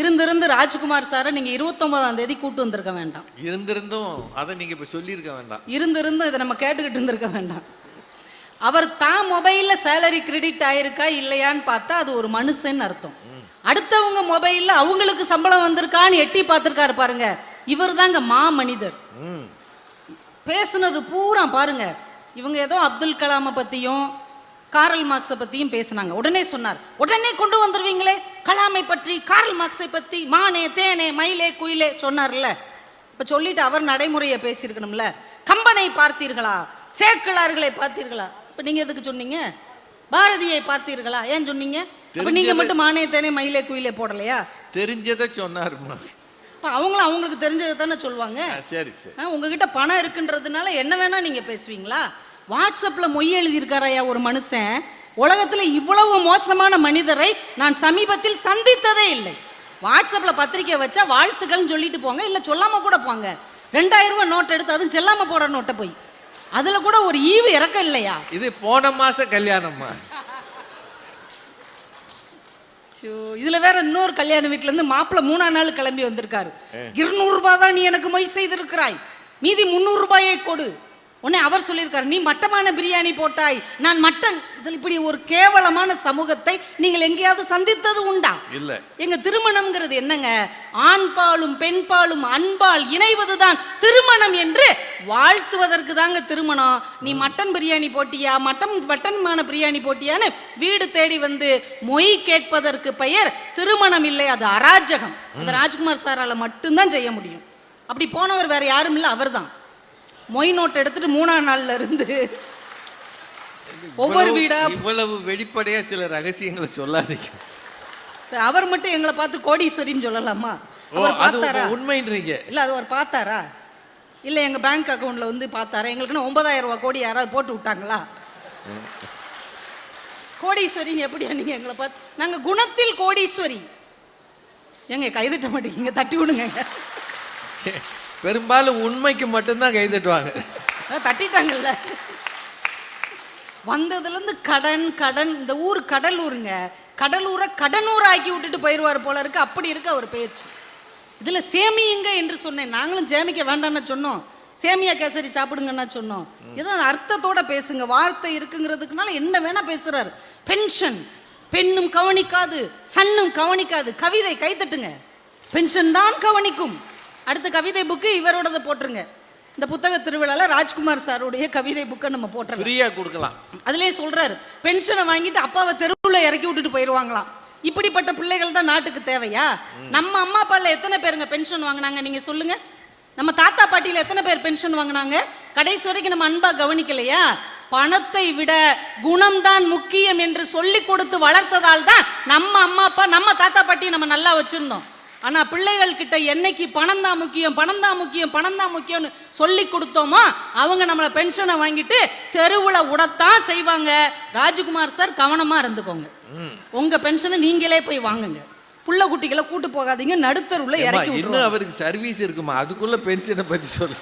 இருந்திருந்து ராஜ்குமார் சாரை நீங்க இருபத்தொன்பதாம் தேதி கூட்டு வந்திருக்க வேண்டாம். இருந்திருந்தும் அதை நீங்க இப்ப சொல்லியிருக்க வேண்டாம். இருந்திருந்து இதை நம்ம கேட்டுக்கிட்டு இருந்திருக்க வேண்டாம். அவர் தான் மொபைல்ல சேலரி கிரெடிட் ஆயிருக்கா இல்லையான்னு பார்த்தா அது ஒரு மனுஷன் அர்த்தம். அடுத்தவங்க மொபைல்ல அவங்களுக்கு சம்பளம் வந்திருக்கான்னு எட்டி பார்த்திருக்காரு பாருங்க. இவர் தாங்க மா மனிதர். பேசுனது பூரா பாருங்க. இவங்க ஏதோ அப்துல் கலாமை பத்தியும் காரல் மார்க்ஸை பத்தியும் பேசுனாங்க. உடனே சொன்னார் உடனே கொண்டு வந்துருவீங்களே? கலாமை பற்றி காரல் மார்க்ஸை பத்தி மானே தேனே மயிலே குயிலே சொன்னார்ல. இப்ப சொல்லிட்டு அவர் நடைமுறையை பேசியிருக்கணும்ல. கம்பனை பார்த்தீர்களா? சேக்கிழார்களை பார்த்தீர்களா? இப்ப நீங்க எதுக்கு சொன்னீங்க? பாரதியை பார்த்தீர்களா? ஏன் சொன்னீங்க? அப்ப நீங்க தெரிஞ்சது- மட்டும் மானே தேனே மயிலே குயிலே போடலையா? தெரிஞ்சதை சொன்னாருமா அப்ப அவங்களும் அவங்களுக்கு தெரிஞ்சதை தானே சொல்லுவாங்க சரி உங்ககிட்ட பணம் இருக்குன்றதுனால என்ன வேணா நீங்க பேசுவீங்களா? வாட்ஸ்அப்ல மொய் எழுதியிருக்காரையா ஒரு மனுஷன். உலகத்துல இவ்வளவு மோசமான மனிதரை நான் சமீபத்தில் சந்தித்ததே இல்லை. வாட்ஸ்அப்ல பத்திரிக்கை வச்சா வாழ்த்துக்கள்னு சொல்லிட்டு போங்க இல்ல சொல்லாம கூட போங்க. ரெண்டாயிரம் ரூபாய் நோட் எடுத்து அதுவும் செல்லாம போடுற நோட்டை போய். அதுல கூட ஒரு ஈவு இறக்கம் இல்லையா? இது போன மாச கல்யாணம்மா. ஷோ, இதுல வேற இன்னொரு கல்யாண வீட்ல இருந்து மாப்பிள்ளை மூணா நாள் கிளம்பி வந்திருக்காரு. இருநூறு ரூபாய் தான் நீ எனக்கு மொய் செய்திருக்கிறாய். மீதி முந்நூறு ரூபாயை கொடு. உடனே அவர் சொல்லியிருக்காரு நீ மட்டமான பிரியாணி போட்டாய். நான் மட்டன். இதில் இப்படி ஒரு கேவலமான சமூகத்தை நீங்கள் எங்கேயாவது சந்தித்தது உண்டா? இல்ல. எங்க திருமணம்ங்கிறது என்னங்க? ஆண் பாலும் பெண் பாலும் அன்பால் இணைவதுதான் திருமணம் என்று வாழ்த்துவதற்கு தாங்க திருமணம். நீ மட்டன் பிரியாணி போட்டியா? மட்டன் மட்டன்மான பிரியாணி போட்டியான்னு வீடு தேடி வந்து மொய் கேட்பதற்கு பெயர் திருமணம் இல்லை அது அராஜகம். அந்த ராஜ்குமார் சாரால மட்டும்தான் செய்ய முடியும். அப்படி போனவர் வேற யாரும் இல்லை அவர்தான். மொய் நோட் எடுத்துட்டு மூணாம் நாள்ல இருந்து ஒவ்வொரு வீடா இவ்வளவு வெளிப்படையா சில ரகசியங்களை சொல்லாதீங்க. அவர் மட்டும் எங்களை பார்த்து கோடீஸ்வரின்னு சொல்லலாமா? அவர் பார்த்தாரா? உண்மைன்றீங்க. இல்ல அது அவர் பார்த்தாரா? இல்ல எங்க பேங்க் அக்கவுண்ட்ல வந்து பார்த்தாரா? எங்களுக்குன்னு ஒன்பதாயிரம் ரூபாய் கோடி யாராவது போட்டு விட்டாங்களா? கோடீஸ்வரின்னு எப்படியா நீங்க எங்களை பார்த்து நாங்க குணத்தில் கோடீஸ்வரி. ஏங்க கைதட்ட மாட்டேங்க தட்டி விடுங்க. பெரும்பாலும் உண்மைக்கு மட்டும்தான் கை தட்டுவாங்க. தட்டிட்டாங்கல்ல. வந்ததுலேருந்து கடன் கடன் இந்த ஊர் கடலூருங்க. கடலூரை கடனூர் ஆக்கி விட்டுட்டு போயிடுவார் போல இருக்கு. அப்படி இருக்கு அவர் பேச்சு. இதில் சேமியுங்க என்று சொன்னேன். நாங்களும் சேமிக்க வேண்டாம்னு சொன்னோம். சேமியா கேசரி சாப்பிடுங்கன்னா சொன்னோம். ஏதோ அந்த அர்த்தத்தோட பேசுங்க. வார்த்தை இருக்குங்கிறதுக்குனால என்ன வேணா பேசுறாரு. பென்ஷன் பெண்ணும் கவனிக்காது சன்னும் கவனிக்காது. கவிதை கைத்தட்டுங்க பென்ஷன் தான் கவனிக்கும். அடுத்த கவிதை புக்கு இவரோடதை போட்டுருங்க. இந்த புத்தக திருவிழால ராஜ்குமார் சாருடைய கவிதை புக்கை நம்ம போட்டுருங்க. ஃப்ரீயா கொடுக்கலாம். அதுலயே சொல்றாரு பென்ஷனை வாங்கிட்டு அப்பாவை தெருவுல இறக்கி விட்டுட்டு போயிடுவாங்களாம் இப்படிப்பட்ட பிள்ளைகள் தான் நாட்டுக்கு தேவையா? நம்ம அம்மா அப்பால எத்தனை பேருங்க பென்ஷன் வாங்குனாங்க? நீங்க சொல்லுங்க. நம்ம தாத்தா பாட்டியில எத்தனை பேர் பென்ஷன் வாங்குனாங்க? கடைசி வரைக்கும் நம்ம அன்பா கவனிக்கலையா? பணத்தை விட குணம்தான் முக்கியம் என்று சொல்லி கொடுத்து வளர்த்ததால் தான் நம்ம அம்மா அப்பா நம்ம தாத்தா பாட்டி நம்ம நல்லா வச்சிருந்தோம். ஆனா பிள்ளைகள் கிட்ட என்னைக்கு பணம் தான் முக்கியம் பணம் தான் முக்கியம் பணம் தான் முக்கியம்னு சொல்லி கொடுத்தோமோ அவங்க நம்மளை பென்ஷனை வாங்கிட்டு தெருவுல உடத்தான் செய்வாங்க. ராஜ்குமார் சார் கவனமா இருந்துக்கோங்க. உங்க பென்ஷனை நீங்களே போய் வாங்குங்க. புள்ள குட்டிகளை கூட்டு போகாதீங்க நடுத்தருவுல இறக்கி இன்னும் அவருக்கு சர்வீஸ் இருக்குமா? அதுக்குள்ள பென்ஷனை பத்தி சொல்லு.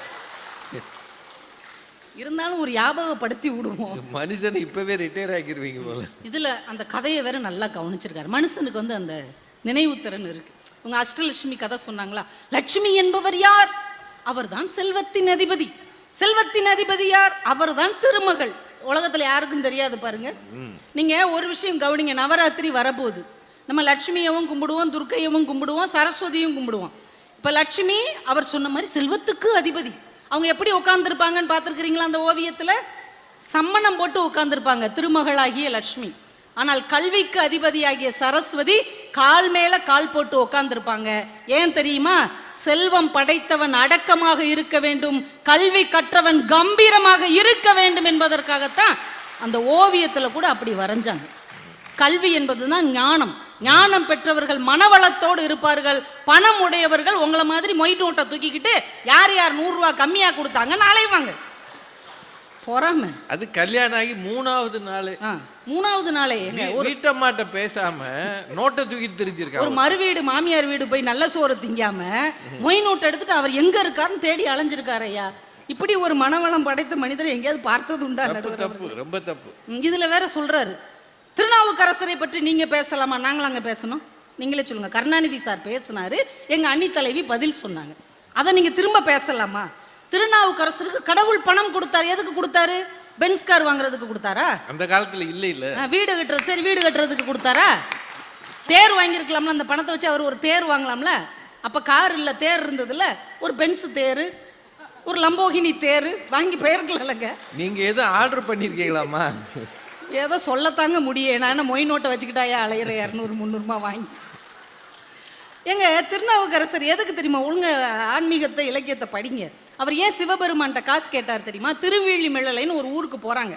இருந்தாலும் ஒரு ஞாபகப்படுத்தி விடுவோம். மனுஷனை இப்பவே ரிட்டையர் ஆக்கிடுவீங்க போல. இதுல அந்த கதையை வேற நல்லா கவனிச்சிருக்காரு. மனுஷனுக்கு வந்து அந்த நினைவுத்திறன் இருக்கு. உங்க அஷ்டலட்சுமி கதை சொன்னாங்களா? லட்சுமி என்பவர் யார்? அவர்தான் செல்வத்தின் அதிபதி. செல்வத்தின் அதிபதி யார்? அவர்தான் திருமகள். உலகத்துல யாருக்கும் தெரியாது பாருங்க. நீங்க ஒரு விஷயம் கவனிங்க நவராத்திரி வரப்போகுது. நம்ம லட்சுமியவும் கும்பிடுவோம் துர்க்கையவும் கும்பிடுவோம் சரஸ்வதியும் கும்பிடுவோம். இப்ப லட்சுமி அவர் சொன்ன மாதிரி செல்வத்துக்கு அதிபதி. அவங்க எப்படி உட்கார்ந்துருப்பாங்கன்னு பார்த்துருக்கிறீங்களா அந்த ஓவியத்துல? சம்மணம் போட்டு உட்கார்ந்துருப்பாங்க திருமகளாகிய லட்சுமி. ஆனால் கல்விக்கு அதிபதியாகிய சரஸ்வதி கால் மேல கால் போட்டு உட்கார்ந்துருப்பாங்க ஏன் தெரியுமா? செல்வம் படைத்தவன் அடக்கமாக இருக்க வேண்டும் கல்வி கற்றவன் கம்பீரமாக இருக்க வேண்டும் என்பதற்காகத்தான் அந்த ஓவியத்தில் கூட அப்படி வரைஞ்சாங்க. கல்வி என்பதுதான் ஞானம். ஞானம் பெற்றவர்கள் மனவளத்தோடு இருப்பார்கள். பணம் உடையவர்கள் உங்களை மாதிரி மொய்டோட்டை தூக்கிக்கிட்டு யார் யார் நூறுரூவா கம்மியாக கொடுத்தாங்கன்னு அலைவாங்க. பொறாம? அது கல்யாணம் ஆகி மூணாவது நாள். மூணாவது நாளே. ஒரு வீட்டம்மாட்ட பேசாம நோட்டை தூக்கிட்டு ஒரு தெரிஞ்சிருக்காங்க மறு வீடு மாமியார் வீடு போய் நல்ல சோறு திங்காம மொய் நோட்டை எடுத்துட்டு அவர் எங்க இருக்காருன்னு தேடி அலைஞ்சிருக்காரு ஐயா. இப்படி ஒரு மனவளம் படைத்த மனிதரை எங்கேயாவது பார்த்தது உண்டா தப்பு ரொம்ப தப்பு. இதுல வேற சொல்றாரு. திருநாவுக்கரசரை பற்றி நீங்க பேசலாமா? நாங்களும் அங்க பேசணும். நீங்களே சொல்லுங்க. கருணாநிதி சார் பேசினாரு. எங்க அண்ணி தலைவி பதில் சொன்னாங்க. அதை நீங்க திரும்ப பேசலாமா? திருநாவுக்கரசருக்கு கடவுள் பணம் கொடுத்தாரு. எதுக்கு கொடுத்தாரு? பென்ஸ் கார் வாங்குறதுக்கு கொடுத்தாரா? அந்த காலத்துல இல்ல இல்ல. வீடு கட்டுறது. சரி வீடு கட்டுறதுக்கு கொடுத்தாரா? தேர் வாங்கியிருக்கலாம்ல அந்த பணத்தை வச்சு அவர் ஒரு தேர் வாங்கலாம்ல? அப்போ கார் இல்லை தேர் இருந்ததுல ஒரு பென்ஸ் தேர் ஒரு லம்போகினி தேர் வாங்கி போயிருக்கலாம்லங்க. நீங்க எதுவும் ஆர்டர் பண்ணிருக்கீங்களாமா ஏதோ சொல்லத்தாங்க முடியும் நான் மொய் நோட்டை வச்சுக்கிட்டாயா? அலையிற இரநூறு முந்நூறுமா வாங்கி. ஏங்க திருநாவுக்கரசர் எதுக்கு தெரியுமா? ஒழுங்க ஆன்மீகத்தை இலக்கியத்தை படிங்க. அவர் ஏன் சிவபெருமான்கிட்ட காசு கேட்டார் தெரியுமா? திருவேலி மிழலைன்னு ஒரு ஊருக்கு போறாங்க.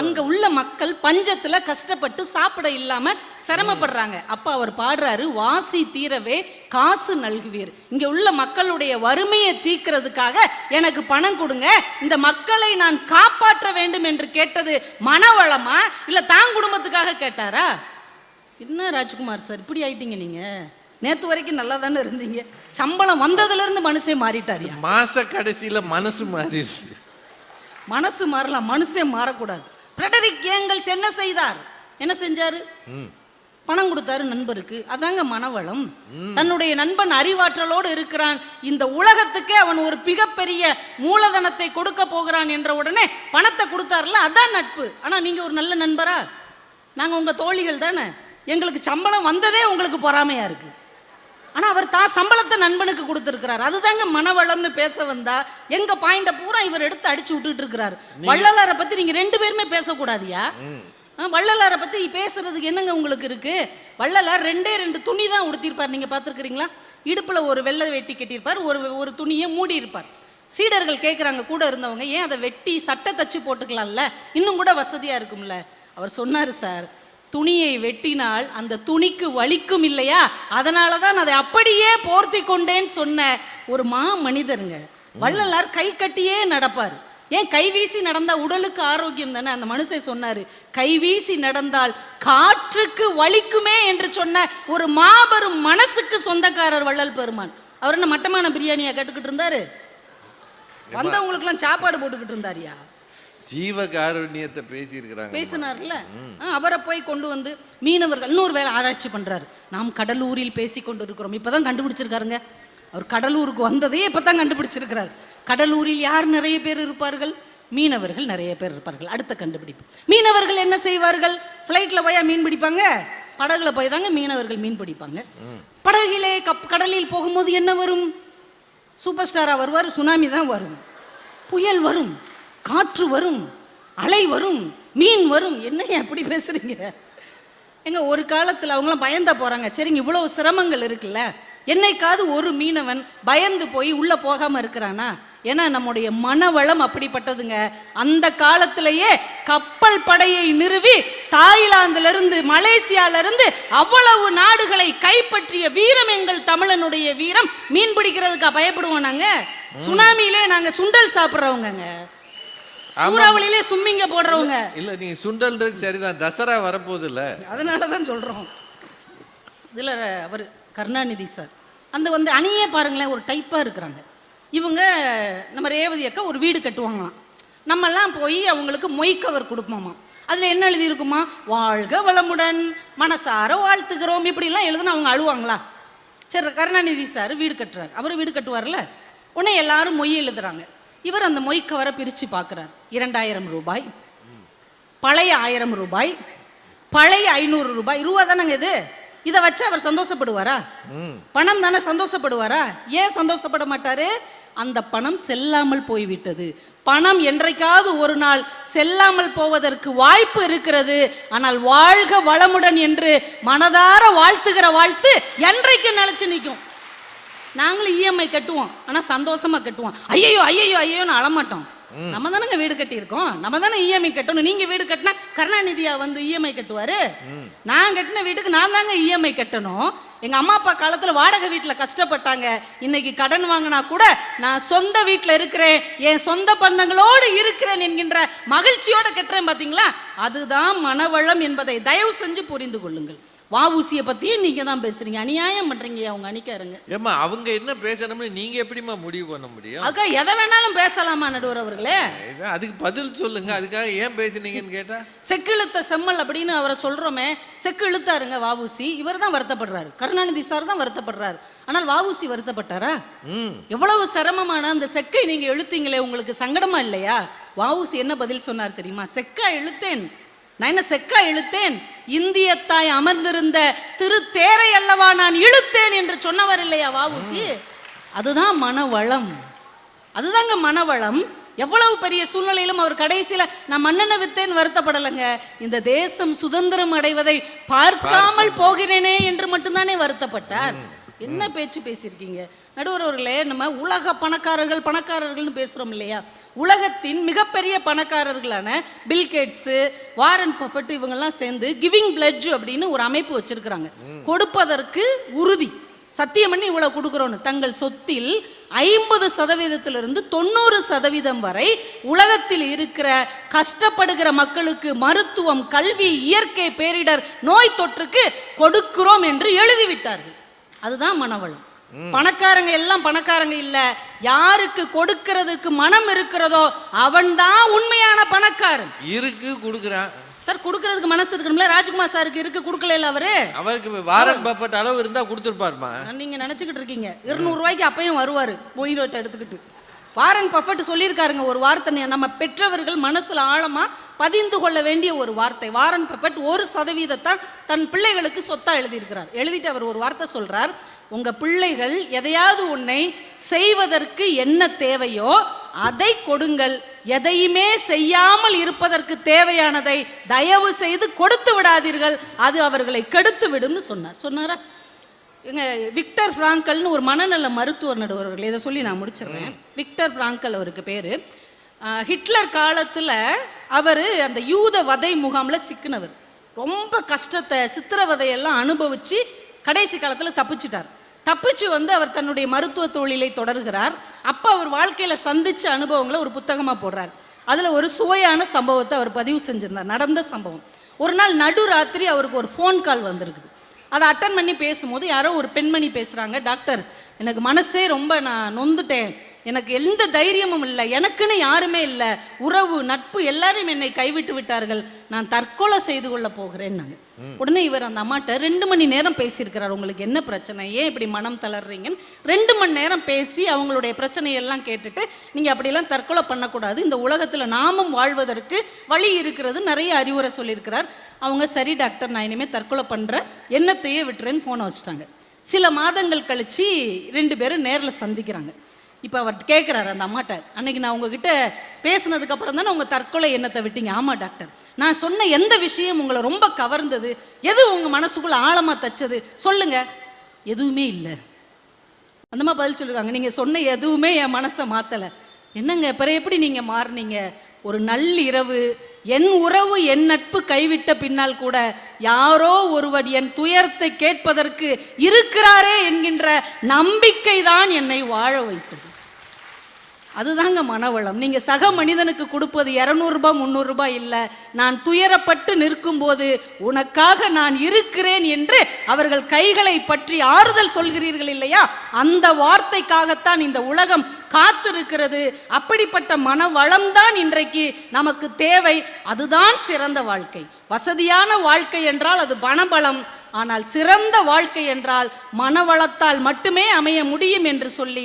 அங்க உள்ள மக்கள் பஞ்சத்துல கஷ்டப்பட்டு சாப்பிட இல்லாம சிரமப்படுறாங்க. அப்ப அவர் பாடுறாரு வாசி தீரவே காசு நல்குவீர். இங்க உள்ள மக்களுடைய வறுமையை தீக்கிறதுக்காக எனக்கு பணம் கொடுங்க. இந்த மக்களை நான் காப்பாற்ற வேண்டும் என்று கேட்டது மனவளமா? இல்ல தான் குடும்பத்துக்காக கேட்டாரா? என்ன ராஜ்குமார் சார் இப்படி ஆயிட்டீங்க நீங்க? நேத்து வரைக்கும் நல்லா தானே இருந்தீங்க. சம்பளம் வந்ததுல இருந்து மனுஷே மாறிட்டாரியா? மாச கடைசியில மனசு மாறிடுச்சு. மனசு மாறலாம் மனுஷன் மாறக்கூடாது. ஃப்ரெடரிக் ஏங்கல்ஸ் என்ன செய்தார்? என்ன செஞ்சாரு? பணம் கொடுத்தாரு நண்பருக்கு. அதாங்க மனவளம். தன்னுடைய நண்பன் அறிவாற்றலோடு இருக்கிறான். இந்த உலகத்துக்கே அவன் ஒரு மிகப்பெரிய மூலதனத்தை கொடுக்க போகிறான் என்ற உடனே பணத்தை கொடுத்தாருல அதான் நட்பு. ஆனா நீங்க ஒரு நல்ல நண்பரா? நாங்க உங்க தோழிகள் தானே. எங்களுக்கு சம்பளம் வந்ததே உங்களுக்கு பொறாமையா இருக்கு. ஆனா அவர் தான் சம்பளத்தை நண்பனுக்கு கொடுத்துருக்கிறார். அதுதாங்க மனவளம்னு பேச வந்தா எங்க பாயிண்ட பூரா இவர் எடுத்து அடிச்சு விட்டுட்டு இருக்கிறாரு. வள்ளலாரை பத்தி நீங்க ரெண்டு பேருமே பேசக்கூடாதியா? வள்ளலாரை பத்தி பேசுறதுக்கு என்னங்க உங்களுக்கு இருக்கு? வள்ளலார் ரெண்டே ரெண்டு துணி தான் உடுத்திருப்பார் நீங்க பார்த்துருக்கிறீங்களா? இடுப்புல ஒரு வெள்ளை வெட்டி கட்டியிருப்பார். ஒரு ஒரு துணியை மூடி இருப்பார் சீடர்கள் கேட்குறாங்க கூட இருந்தவங்க ஏன் அதை வெட்டி சட்டை தச்சு போட்டுக்கலாம்ல? இன்னும் கூட வசதியா இருக்கும்ல? அவர் சொன்னார் சார் துணியை வெட்டினால் அந்த துணிக்கு வலிக்கும் இல்லையா? அதனால தான் அதை அப்படியே போர்த்தி கொண்டேன்னு சொன்ன ஒரு மா மனிதருங்க வள்ளலார் கை கட்டியே நடப்பார். ஏன் கைவீசி நடந்தா உடலுக்கு ஆரோக்கியம் தானே? அந்த மனுஷன் சொன்னாரு கைவீசி நடந்தால் காற்றுக்கு வலிக்குமே என்று சொன்ன ஒரு மாபெரும் மனசுக்கு சொந்தக்காரர் வள்ளல் பெருமான். அவர் என்ன மட்டமான பிரியாணியா கேட்டுக்கிட்டு இருந்தாரு? வந்தவங்களுக்குலாம் சாப்பாடு போட்டுக்கிட்டு இருந்தாருயா? ஜீவ காருண்யத்தை பேசியிருக்கிறாங்க பேசினார்ல? அவரை போய் கொண்டு வந்து மீனவர்கள் இன்னொரு வேலை ஆராய்ச்சி பண்றாரு. நாம் கடலூரில் பேசி கொண்டு இருக்கிறோம் இப்பதான் கண்டுபிடிச்சிருக்காருங்க. அவர் கடலூருக்கு வந்ததே இப்பதான் கண்டுபிடிச்சிருக்கிறார். கடலூரில் யார் நிறைய பேர் இருப்பார்கள்? மீனவர்கள் நிறைய பேர் இருப்பார்கள். அடுத்த கண்டுபிடிப்பு. மீனவர்கள் என்ன செய்வார்கள்? ஃப்ளைட்ல போயா மீன் பிடிப்பாங்க? படகுல போய் தாங்க மீனவர்கள் மீன் பிடிப்பாங்க. படகிலே கப் கடலில் போகும்போது என்ன வரும்? சூப்பர் ஸ்டாரா வருவார்? சுனாமி தான் வரும். புயல் வரும். காற்று வரும் அலை வரும் மீன் வரும். என்னங்க எப்படி பேசுறீங்க? எங்க ஒரு காலத்தில் அவங்களாம் பயந்தா போறாங்க. சரிங்க இவ்வளவு சிரமங்கள் இருக்குல்ல. என்னைக்காவது ஒரு மீனவன் பயந்து போய் உள்ள போகாம இருக்கிறானா? ஏன்னா நம்முடைய மனவளம் அப்படிப்பட்டதுங்க. அந்த காலத்திலேயே கப்பல் படையை நிறுவி தாய்லாந்துல இருந்து மலேசியால இருந்து அவ்வளவு நாடுகளை கைப்பற்றிய வீரம் எங்கள் தமிழனுடைய வீரம். மீன் பிடிக்கிறதுக்கா பயப்படுவோம் நாங்க? சுனாமியிலே நாங்க சுண்டல் சாப்பிட்றவங்கங்க. சூறாவளியிலே சும்மிங்க போடுறவங்க. இல்ல நீங்க சுண்டல்ன்றது சரிதான். தசரா வரப்போகுது இல்ல அதனால தான் சொல்கிறோம் இதில் அவர் கருணாநிதி சார். அந்த வந்து அணியே பாருங்களேன் ஒரு டைப்பாக இருக்கிறாங்க. இவங்க நம்ம ரேவதி அக்கா ஒரு வீடு கட்டுவாங்களாம். நம்மெல்லாம் போய் அவங்களுக்கு மொய்க்கவர் கொடுப்போமா அதில் என்ன எழுதியிருக்குமா? வாழ்க வளமுடன் மனசார வாழ்த்துக்கிறோம் இப்படிலாம் எழுதுனா அவங்க அழுவாங்களா? சரி கருணாநிதி சார் வீடு கட்டுறார். அவர் வீடு கட்டுவார்ல உடனே எல்லாரும் மொய் எழுதுறாங்க. இவர் அந்த மொய்க்கவரை பிரித்து பார்க்குறார். இரண்டாயிரம் ரூபாய். பழைய ஆயிரம் ரூபாய். பழைய ஐநூறு ரூபாய். ரூபா தானங்க இது? இதை வச்சு அவர் சந்தோஷப்படுவாரா? பணம் தானே சந்தோஷப்படுவாரா? ஏன் சந்தோஷப்பட மாட்டாரு? அந்த பணம் செல்லாமல் போய்விட்டது. பணம் என்றைக்காவது ஒரு நாள் செல்லாமல் போவதற்கு வாய்ப்பு இருக்கிறது. ஆனால் வாழ்க வளமுடன் என்று மனதார வாழ்த்துகிற வாழ்த்து என்றைக்கு நிலைச்சு நிற்கும். நாங்களும் இஎம்ஐ கட்டுவோம். ஆனா சந்தோஷமா கட்டுவோம். ஐயோ ஐயோ ஐயோன்னு அழமாட்டோம். நம்ம தானங்க வீடு கட்டியிருக்கோம். நம்ம தானே இஎம்ஐ கட்டணும். நீங்க வீடு கட்டினா கருணாநிதியா வந்து இஎம்ஐ கட்டுவாரு? நான் கட்டின வீட்டுக்கு நான் தாங்க இஎம்ஐ கட்டணும். எங்க அம்மா அப்பா காலத்துல வாடகை வீட்டுல கஷ்டப்பட்டாங்க. இன்னைக்கு கடன் வாங்கினா கூட நான் சொந்த வீட்டுல இருக்கிறேன். என் சொந்த பந்தங்களோடு இருக்கிறேன் என்கின்ற மகிழ்ச்சியோட கட்டுறேன் பாத்தீங்களா? அதுதான் மனவளம் என்பதை தயவு செஞ்சு புரிந்து கொள்ளுங்கள். வாவூசியை பத்தியும் நீங்க தான் பேசுறீங்க. அநியாயம் பண்றீங்க. அவங்க அணிக்காருங்க. ஏம்மா அவங்க என்ன பேசணும்னு நீங்க எப்படிம்மா முடிவு பண்ண முடியும்? அக்கா எதை வேணாலும் பேசலாமா நடுவர் அவர்களே? அதுக்கு பதில் சொல்லுங்க. அதுக்காக ஏன் பேசுனீங்கன்னு கேட்டா? செக்கிழுத்த செம்மல் அப்படின்னு அவரை சொல்றோமே செக்கு இழுத்தாருங்க வாவூசி. இவர் தான் வருத்தப்படுறாரு. கருணாநிதி சார் தான் வருத்தப்படுறாரு. ஆனால் வாவூசி வருத்தப்பட்டாரா? எவ்வளவு சிரமமான அந்த செக்கை நீங்க இழுத்தீங்களே உங்களுக்கு சங்கடமா இல்லையா? வாவூசி என்ன பதில் சொன்னார் தெரியுமா? செக்கா இழுத்தேன். நான் என்ன செக்கா இழுத்தேன்? இந்திய தாய் அமர்ந்திருந்த திரு தேரை அல்லவா நான் இழுத்தேன் என்று சொன்னவர் இல்லையா வாவூசி? அதுதான் மனவளம். அதுதாங்க மனவளம். எவ்வளவு பெரிய சூழ்நிலையிலும் அவர் கடைசியில நான் மன்னனை வித்தேன் வருத்தப்படலைங்க. இந்த தேசம் சுதந்திரம் அடைவதை பார்க்காமல் போகிறேனே என்று மட்டும்தானே வருத்தப்பட்டார். என்ன பேச்சு பேசியிருக்கீங்க? நடுவர் அவர்களே நம்ம உலக பணக்காரர்கள் பணக்காரர்கள்னு பேசுறோம் இல்லையா? உலகத்தின் மிகப்பெரிய பணக்காரர்களான பில்கேட்ஸு வாரன் பஃபட் இவங்கெல்லாம் சேர்ந்து கிவிங் பிளட்ஜ் அப்படின்னு ஒரு அமைப்பு வச்சிருக்கிறாங்க. கொடுப்பதற்கு உறுதி. சத்தியம் பண்ணி இவ்வளவு கொடுக்குறோன்னு. தங்கள் சொத்தில் ஐம்பது சதவீதத்திலிருந்து தொண்ணூறு சதவீதம் வரை உலகத்தில் இருக்கிற கஷ்டப்படுகிற மக்களுக்கு மருத்துவம் கல்வி இயற்கை பேரிடர் நோய் தொற்றுக்கு கொடுக்கிறோம் என்று எழுதிவிட்டார்கள். அதுதான் மனவளம். பணக்காரங்க எல்லாம் பணக்காரங்க இல்ல. யாருக்கு கொடுக்கிறதுக்கு மனம் இருக்கிறதோ அவன்தான் உண்மையான பணக்காரன். இருக்கு கொடுக்குறான். சார் கொடுக்கறதுக்கு மனசு இருக்கணும்ல? ராஜ்குமார் சாருக்கு இருக்கு கொடுக்கல அவரு? அவருக்கு வாரன் பஃபட் அளவு இருந்தா கொடுத்துருப்பாருமா. நீங்க நினைச்சுக்கிட்டு இருக்கீங்க. இருநூறு ரூபாய்க்கு அப்பயும் வருவாரு மொய் ரோட்டை எடுத்துக்கிட்டு. வாரன் பஃபட் சொல்லியிருக்காருங்க ஒரு வார்த்தை நம்ம பெற்றவர்கள் மனசில் ஆழமாக பதிந்து கொள்ள வேண்டிய ஒரு வார்த்தை. வாரன் பஃபட் ஒரு சதவீதத்தான் தன் பிள்ளைகளுக்கு சொத்தா எழுதியிருக்கிறார். எழுதிட்டு அவர் ஒரு வார்த்தை சொல்றார் உங்க பிள்ளைகள் எதையாவது உன்னை செய்வதற்கு என்ன தேவையோ அதை கொடுங்கள். எதையுமே செய்யாமல் இருப்பதற்கு தேவையானதை தயவு செய்து கொடுத்து விடாதீர்கள். அது அவர்களை கெடுத்து விடும்னு சொன்னார். சொன்னாரா? எங்க விக்டர் பிராங்கல்னு ஒரு மனநல மருத்துவர் நடுவர்கள் இதை சொல்லி நான் முடிச்சிடுறேன். விக்டர் பிராங்கல் அவருக்கு பேர். ஹிட்லர் காலத்தில் அவர் அந்த யூத வதை முகாமில் சிக்கினவர். ரொம்ப கஷ்டத்தை சித்திரவதையெல்லாம் அனுபவித்து கடைசி காலத்தில் தப்பிச்சிட்டார். தப்பிச்சு வந்து அவர் தன்னுடைய மருத்துவ தொழிலை தொடர்கிறார். அப்போ அவர் வாழ்க்கையில் சந்திச்ச அனுபவங்களை ஒரு புத்தகமாக போடுறார். அதில் ஒரு சுவையான சம்பவத்தை அவர் பதிவு செஞ்சிருந்தார். நடந்த சம்பவம். ஒரு நாள் நடுராத்திரி அவருக்கு ஒரு ஃபோன் கால் வந்திருக்குது. அதை அட்டன் பண்ணி பேசும்போது யாரோ ஒரு பெண்மணி பேசுகிறாங்க டாக்டர் எனக்கு மனசே ரொம்ப நான் நொந்துட்டேன். எனக்கு எந்த தைரியமும் இல்லை. எனக்குன்னு யாருமே இல்லை. உறவு நட்பு எல்லாரும் என்னை கைவிட்டு விட்டார்கள். நான் தற்கொலை செய்து கொள்ள போகிறேன்னாங்க உடனே இவர் அந்த அம்மாட்ட ரெண்டு மணி நேரம் பேசியிருக்கிறார். உங்களுக்கு என்ன பிரச்சனை? ஏன் இப்படி மனம் தளர்றீங்கன்னு? ரெண்டு மணி நேரம் பேசி அவங்களுடைய பிரச்சனையெல்லாம் கேட்டுட்டு நீங்கள் அப்படியெல்லாம் தற்கொலை பண்ணக்கூடாது. இந்த உலகத்தில் நாமும் வாழ்வதற்கு வழி இருக்கிறது நிறைய அறிவுரை சொல்லியிருக்கிறார். அவங்க சரி டாக்டர். நான் இனிமேல் தற்கொலை பண்ணுறேன் எண்ணத்தையே விட்டுறேன்னு ஃபோனை வச்சுட்டாங்க. சில மாதங்கள் கழித்து ரெண்டு பேரும் நேரில் சந்திக்கிறாங்க. இப்போ அவர் கேட்குறாரு அந்த அம்மாட்ட அன்னைக்கு நான் உங்ககிட்ட பேசினதுக்கப்புறம் தானே உங்கள் தற்கொலை எண்ணத்தை விட்டீங்க. ஆமாம் டாக்டர். நான் சொன்ன எந்த விஷயம் உங்களை ரொம்ப கவர்ந்தது? எது உங்கள் மனசுக்குள்ள ஆழமாக தச்சது? சொல்லுங்க. எதுவுமே இல்லை. அந்த மாதிரி பதில் சொல்லிருக்காங்க நீங்கள் சொன்ன எதுவுமே என் மனசை மாற்றலை என்னங்க பிறகு எப்படி நீங்கள் மாறுனீங்க? ஒரு நள்ளிரவு என் உறவு என் நட்பு கைவிட்ட பின்னால் கூட யாரோ ஒருவர் என் துயரத்தை கேட்பதற்கு இருக்கிறாரே என்கின்ற நம்பிக்கை தான் என்னை வாழ வைத்தது. அதுதாங்க மனவளம். நீங்க சக மனிதனுக்கு கொடுப்பது இரநூறுபா முந்நூறுரூபா இல்லை. நான் துயரப்பட்டு நிற்கும்போது உனக்காக நான் இருக்கிறேன் என்று அவர்கள் கைகளை பற்றி ஆறுதல் சொல்கிறீர்கள் இல்லையா? அந்த வார்த்தைக்காகத்தான் இந்த உலகம் காத்திருக்கிறது. அப்படிப்பட்ட மனவளம் தான் இன்றைக்கு நமக்கு தேவை. அதுதான் சிறந்த வாழ்க்கை. வசதியான வாழ்க்கை என்றால் அது பணபலம். ஆனால் சிறந்த வாழ்க்கை என்றால் மனவளத்தால் மட்டுமே அமைய முடியும் என்று சொல்லி